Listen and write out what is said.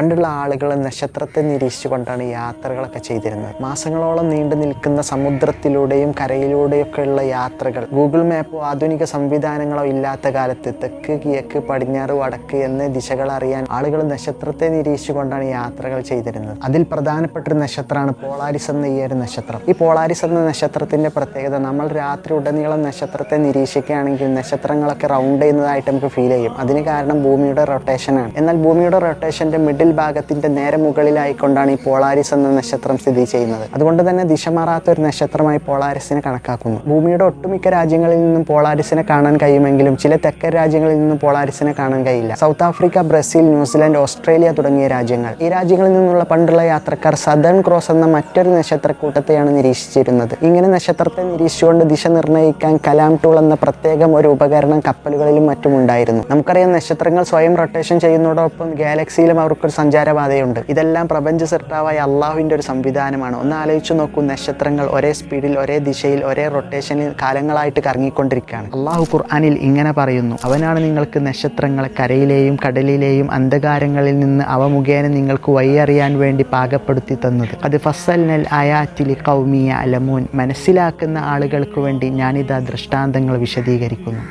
പണ്ടുള്ള ആളുകൾ നക്ഷത്രത്തെ നിരീക്ഷിച്ചുകൊണ്ടാണ് യാത്രകളൊക്കെ ചെയ്തിരുന്നത്. മാസങ്ങളോളം നീണ്ടു നിൽക്കുന്ന സമുദ്രത്തിലൂടെയും കരയിലൂടെയൊക്കെയുള്ള യാത്രകൾ ഗൂഗിൾ മാപ്പോ ആധുനിക സംവിധാനങ്ങളോ ഇല്ലാത്ത കാലത്ത് തെക്ക് കിഴക്ക് പടിഞ്ഞാറ് വടക്ക് എന്ന ദിശകൾ അറിയാൻ ആളുകൾ നക്ഷത്രത്തെ നിരീക്ഷിച്ചുകൊണ്ടാണ് യാത്രകൾ ചെയ്തിരുന്നത്. അതിൽ പ്രധാനപ്പെട്ട ഒരു നക്ഷത്രമാണ് പോളാരിസ് എന്ന ഈ ഒരു നക്ഷത്രം. ഈ പോളാരിസ് എന്ന നക്ഷത്രത്തിന്റെ പ്രത്യേകത നമ്മൾ രാത്രി ഉടനീളം നക്ഷത്രത്തെ നിരീക്ഷിക്കുകയാണെങ്കിൽ നക്ഷത്രങ്ങളൊക്കെ റൗണ്ട് ചെയ്യുന്നതായിട്ട് നമുക്ക് ഫീൽ ചെയ്യും. അതിന് കാരണം ഭൂമിയുടെ റൊട്ടേഷനാണ് എന്നാൽ ഭൂമിയുടെ റൊട്ടേഷന്റെ മിഡിൽ ഭാഗത്തിന്റെ നേരെ മുകളിലായിക്കൊണ്ടാണ് ഈ പോളാരിസ് എന്ന നക്ഷത്രം സ്ഥിതി ചെയ്യുന്നത്. അതുകൊണ്ട് തന്നെ ദിശ മാറാത്ത ഒരു നക്ഷത്രമായി പോളാരിസിനെ കണക്കാക്കുന്നു. ഭൂമിയുടെ ഒട്ടുമിക്ക രാജ്യങ്ങളിൽ നിന്നും പോളാരിസിനെ കാണാൻ കഴിയുമെങ്കിലും ചില തെക്കൻ രാജ്യങ്ങളിൽ നിന്നും പോളാരിസിനെ കാണാൻ കഴിയില്ല. South Africa Brazil New Zealand Australia തുടങ്ങിയ രാജ്യങ്ങൾ. ഈ രാജ്യങ്ങളിൽ നിന്നുള്ള പണ്ടുള്ള യാത്രക്കാർ സദേൺ ക്രോസ് എന്ന മറ്റൊരു നക്ഷത്രക്കൂട്ടത്തെയാണ് നിരീക്ഷിച്ചിരുന്നത്. ഇങ്ങനെ നക്ഷത്രത്തെ നിരീക്ഷിച്ചുകൊണ്ട് ദിശ നിർണയിക്കാൻ കലാം ടൂൾ എന്ന പ്രത്യേകം ഒരു ഉപകരണം കപ്പലുകളിലും മറ്റും ഉണ്ടായിരുന്നു നമുക്കറിയാം നക്ഷത്രങ്ങൾ സ്വയം റൊട്ടേഷൻ ചെയ്യുന്നതോടൊപ്പം ഗാലക്സിയിലും അവർക്കൊരു സഞ്ചാരപാതയുണ്ട്. ഇതെല്ലാം പ്രപഞ്ച സൃഷ്ടാവായ അള്ളാഹുവിന്റെ ഒരു സംവിധാനമാണ്. ഒന്ന് ആലോചിച്ച് നോക്കൂ നക്ഷത്രങ്ങൾ ഒരേ സ്പീഡിൽ ഒരേ ദിശയിൽ ഒരേ റൊട്ടേഷനിൽ കാലങ്ങളായിട്ട് കറങ്ങിക്കൊണ്ടിരിക്കുകയാണ്. അള്ളാഹു ഖുർആാനിൽ ഇങ്ങനെ പറയുന്നു അവനാണ് നിങ്ങൾക്ക് നക്ഷത്രങ്ങളെ കരയിലെയും കടലിലെയും അന്ധകാരങ്ങളിൽ നിന്ന് അവ മുഖേന നിങ്ങൾക്ക് വഴിയറിയാൻ വേണ്ടി പാകപ്പെടുത്തി തന്നത്. അത് ഫസൽ നെൽ അയാറ്റിലി കൗമിയ അലമൂൻ മനസ്സിലാക്കുന്ന ആളുകൾക്ക് വേണ്ടി ഞാനിതാ ദൃഷ്ടാന്തങ്ങൾ വിശദീകരിക്കുന്നു.